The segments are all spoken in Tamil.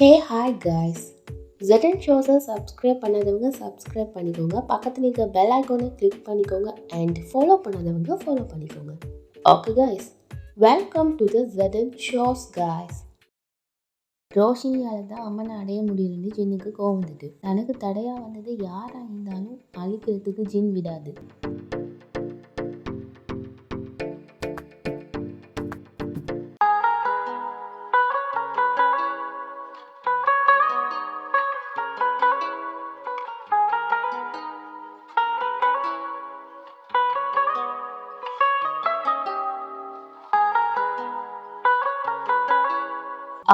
ஹே ஹாய் காய்ஸ் ஜெட்டன் ஷோஸை சப்ஸ்கிரைப் பண்ணாதவங்க சப்ஸ்கிரைப் பண்ணிக்கோங்க. பக்கத்தில் இருக்க பெல் ஐக்கோனை கிளிக் பண்ணிக்கோங்க அண்ட் ஃபாலோ பண்ணாதவங்க ஃபாலோ பண்ணிக்கோங்க. Okay guys welcome to the ஜெட்டன் shows guys ரோஷினியால் தான் அம்மனை அடைய முடியலன்னு ஜின்னுக்கு கோவம் வந்தது தனக்கு தடையாக வந்தது யாராக இருந்தாலும் அழிக்கிறதுக்கு ஜின் விடாது.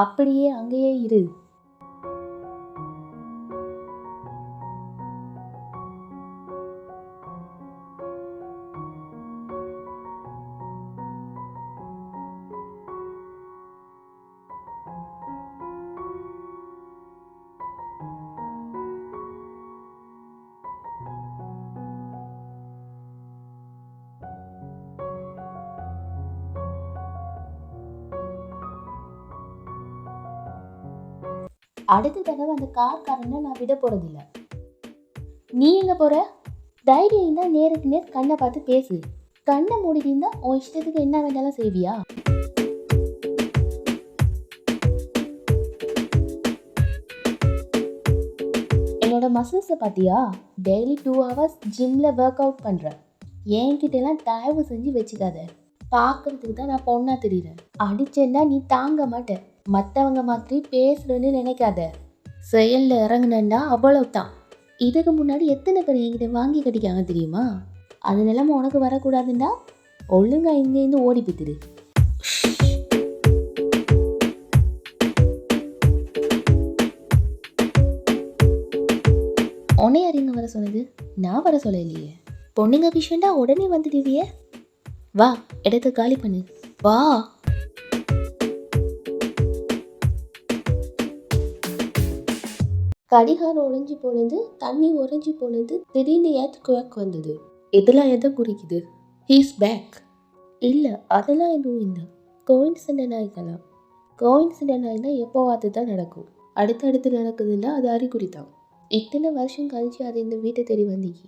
அப்படியே அங்கேயே இரு. அடுத்த தடவை அந்த கார்காரனை நான் விட போகிறதில்ல நீ எங்கே போற? தைரியம் இருந்தால் நேருக்கு நேர் கண்ணை பார்த்து பேசு. கண்ணை மூடிட்டு உன் இஷ்டத்துக்கு என்ன வேணாலும் செய்வியா? என்னோட மசில்ஸை பார்த்தியா? டெய்லி டூ ஹவர்ஸ் ஜிம்மில் ஒர்க் அவுட் பண்ணுறேன் என்கிட்ட எல்லாம் தயவு செஞ்சு வச்சுக்காத. பார்க்கறதுக்கு தான் நான் பொண்ணாக தெரியுறேன். அடிச்சேன்னா நீ தாங்க மாட்டேன் மற்றவங்க மாதிரி பேசுகிறேன்னு நினைக்காத. செயலில் இறங்குனேன்னா அவ்வளவுதான். இதுக்கு முன்னாடி எத்தனை பேர் என்கிட்ட வாங்கி கட்டிக்காங்க தெரியுமா? அது நிலைமை உனக்கு வரக்கூடாதுன்னா ஒழுங்கா இங்கேருந்து ஓடி போத்துடு உன்னை அறிங்க வர சொன்னது? நான் வர சொல்லலையே. பொண்ணுங்க விஷயம்டா உடனே வந்துடுவியே. வா இடத்த காலி பண்ணு. வா. கடிகாரம் உறைஞ்சி போனது தண்ணி உறைஞ்சி போனது திடீர்னு ஏத் குவாக் வந்தது. இதெல்லாம் எதை குறிக்குது? ஹீஸ் பேக் இல்லை அதெல்லாம் எதுவும் இல்லை. கோயின்சிடென்ட் ஆகிக்கலாம் கோயின்சிடென்ட் ஆகினா எப்போவாது தான் நடக்கும். அடுத்தடுத்து நடக்குதுன்னா அது அறிகுறி தான் இத்தனை வருஷம் கழிச்சு அது இந்த வீட்டை தேடி வந்தீங்க.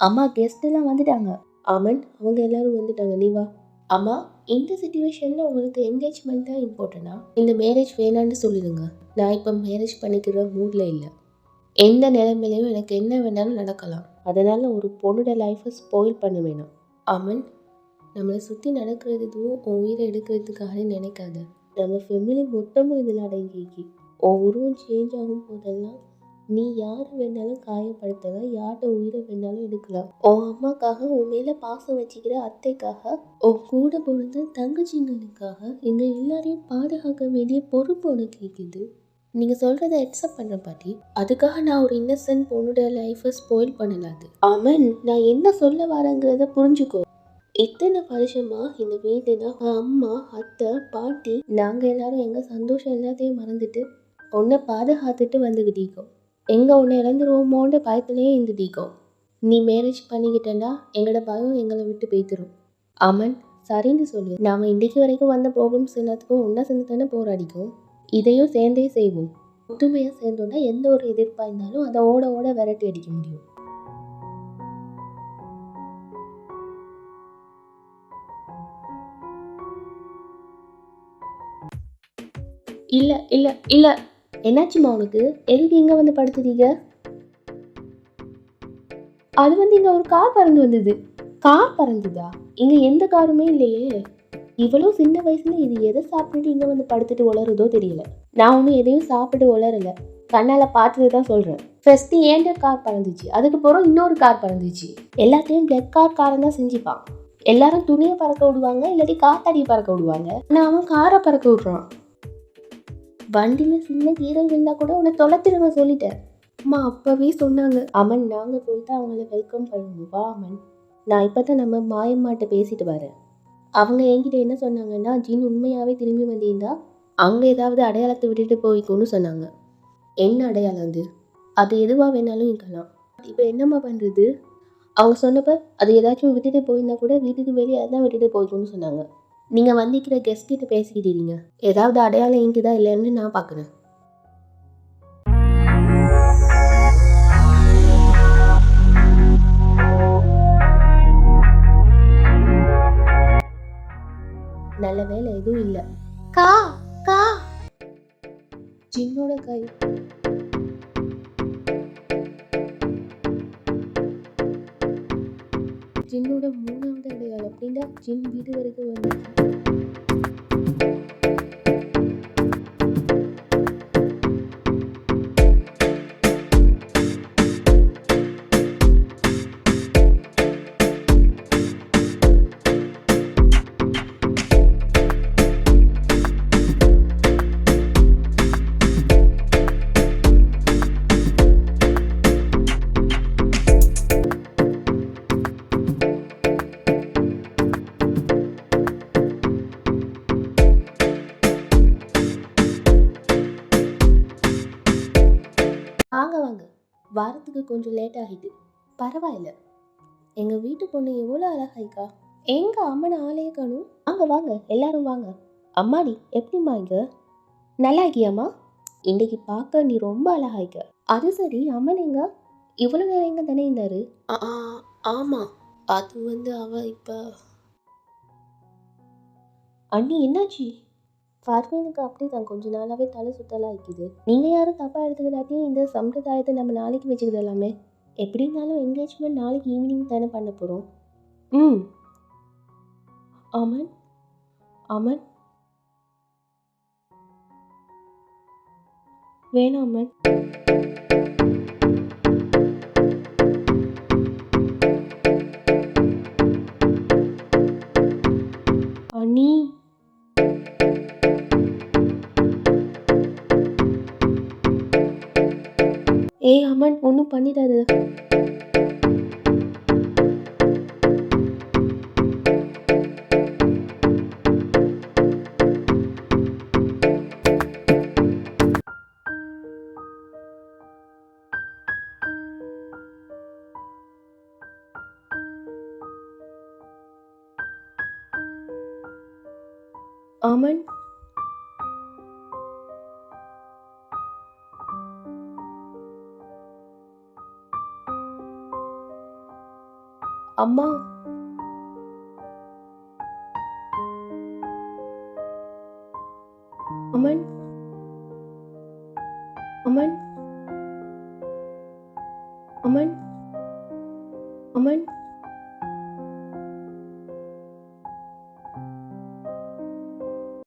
அம்மா கெஸ்ட் எல்லாம் வந்துட்டாங்க. அமன் அவங்க எல்லாரும் வந்துட்டாங்க. நீ வா. அம்மா இந்த சுச்சுவேஷனில் உங்களுக்கு என்கேஜ்மெண்ட் தான் இம்பார்ட்டண்டா இந்த மேரேஜ் வேணான்னு சொல்லிடுங்க. நான் இப்போ மேரேஜ் பண்ணிக்கிற மூடில் இல்லை. எந்த நிலைமையிலையும் எனக்கு என்ன வேணாலும் நடக்கலாம். அதனால் ஒரு பொண்ணோட லைஃப்பை ஸ்பாயில் பண்ண வேணாம். அமன் நம்மளை சுற்றி நடக்கிறது எதுவும் உன் உயிரை எடுக்கிறதுக்காக நினைக்காத. நம்ம ஃபெமிலி மொத்தமும் இதில் அடங்கிக்கி. ஒவ்வொருவும் சேஞ்ச் ஆகும் போதெல்லாம் நீ யார் வேணாலும் காயப்படுத்தலாம் யார்கிட்ட உயிரை வேணாலும் எடுக்கலாம். உன் அம்மாக்காக உன் மேலே பாசம் வச்சுக்கிற அத்தைக்காக உன் கூட பிறந்த தங்கச்சிங்களுக்காக எங்கள் எல்லாரையும் பாதுகாக்க வேண்டிய பொறுப்பு உனக்கு இருக்குது. நீங்கள் சொல்கிறத அக்செப்ட் பண்ணுற பாட்டி. அதுக்காக நான் ஒரு இன்னசென்ட் பொண்ணோட லைஃப்பை ஸ்பாயில் பண்ணலாது அமன் நான் என்ன சொல்ல வரேங்கிறத புரிஞ்சுக்கோ. இத்தனை வருஷமா இந்த வீடுனா அம்மா அத்தை பாட்டி நாங்கள் எல்லாரும் எங்கள் சந்தோஷம் எல்லாத்தையும் மறந்துட்டு உன்னை பாதுகாத்துட்டு வந்துக்கிட்டீக்கோ எங்கே உன்னை இழந்துருவோமோன்ற பயத்துலேயே இருந்துட்டீக்கோ நீ மேரேஜ் பண்ணிக்கிட்டேன்னா எங்களோட பயம் எங்களை விட்டு போய்த்திரும். அமன் சரின்னு சொல்லு. நாம் இன்றைக்கு வரைக்கும் வந்த ப்ராப்ளம்ஸ் எல்லாத்துக்கும் ஒன்றா சேர்ந்து தானே போராடிக்கும். இதையும் சேர்ந்தே செய்வோம். ஒத்துமையாக சேர்ந்தோன்னா எந்த ஒரு எதிர்ப்பாக இருந்தாலும் அதை ஓட ஓட விரட்டி அடிக்க முடியும். இல்லை இல்லை இல்லை. என்னாச்சுமா உனக்கு? எதுக்கு இங்கே வந்து படுத்துட்டீங்க? அது வந்து இங்கே ஒரு கார் பறந்து வந்தது. கார் பறந்துதா? இங்கே எந்த காருமே இல்லையே. இவ்வளோ சின்ன வயசுல இது எதை சாப்பிட்டுட்டு இங்கே வந்து படுத்துட்டு உளருதோ தெரியல. நான் ஒன்றும் எதையும் சாப்பிட்டு உளரல கண்ணால் பார்த்துட்டு தான் சொல்கிறேன் ஃபஸ்ட்டு ஏண்ட கார் பறந்துச்சு? அதுக்கப்புறம் இன்னொரு கார் பறந்துச்சு. எல்லாத்தையும் பிளக் கார் காரன் தான் செஞ்சுப்பான். எல்லாரும் துணியை பறக்க விடுவாங்க இல்லாட்டி காத்தாடியை பறக்க விடுவாங்க. ஆனால் அவன் காரை பறக்க விட்றான். வண்டியில் சின்ன கீரல் விழுந்தா கூட உன்னை தொலைச்சிருங்க சொல்லிட்டேன். அம்மா அப்பவே சொன்னாங்க. அமன் நாங்கள் போயிட்டு அவங்கள வெல்கம் பண்ணுவோம் வா அமன் நான் இப்போ தான் நம்ம மாயம்மாட்ட பேசிட்டு வரேன். அவங்க என்கிட்ட என்ன சொன்னாங்கன்னா ஜீன் உண்மையாகவே திரும்பி வந்திருந்தா அங்கே ஏதாவது அடையாளத்தை விட்டுட்டு போய்க்கும்னு சொன்னாங்க. என்ன அடையாளம் அது? அது எதுவாக வேணாலும் இருக்கலாம். இப்போ என்னம்மா பண்ணுறது அவங்க சொன்னப்ப அது ஏதாச்சும் விட்டுட்டு போயிருந்தா கூட வீட்டுக்கு வெளியே அதான் விட்டுட்டு போய்க்கும்னு சொன்னாங்க. நீங்கள் வந்திக்கிற கெஸ்ட் கிட்ட பேசிக்கிட்டீங்க ஏதாவது அடையாளம் இங்குதா இல்லைன்னு நான் பார்க்குறேன் நல்ல வேலை எதுவும் இல்ல. கா கா. ஜின்னோட கை. ஜின்னோட மூணாவது அடையாளம் அப்படின்னா ஜின் வீடு வரைக்கும் வந்து வாங்க வாங்க. வாரத்துக்கு கொஞ்சம் லேட் ஆகிட்டு. பரவாயில்ல. எங்கள் வீட்டு பொண்ணு எவ்வளோ அழகாய்க்கா எங்க அம்மனை ஆளையே காணும். வாங்க வாங்க. எல்லாரும் வாங்க. அம்மாடி எப்படிம்மா இங்க? நல்லா இருக்கியாம்மா? இன்னைக்கு பார்க்க நீ ரொம்ப அழகாய்க்க அது சரி அம்மன் எங்க? இவ்வளோ நேரம் எங்க தானே இருந்தாரு? ஆமாம் அது வந்து அவ இப்போ அண்ணி என்னாச்சு? ஃபர்வீனுக்கு அப்படி தான். கொஞ்ச நாளாகவே தலை சுத்தலாக இருக்குது. நீங்கள் யாரும் தப்பாக எடுத்துக்கிட்டாட்டியும் இந்த சம்பிரதாயத்தை நம்ம நாளைக்கு வச்சுக்கிடலாமே. எப்படினாலும் என்கேஜ்மெண்ட் நாளைக்கு ஈவினிங் தானே பண்ண போகிறோம் ம். அமன்? அமன்? வேணாம் அமன். ஏய் அமன் ஒன்றும் பண்ணிடாத. அம்மா. அமன். அமன். அமன். அமன்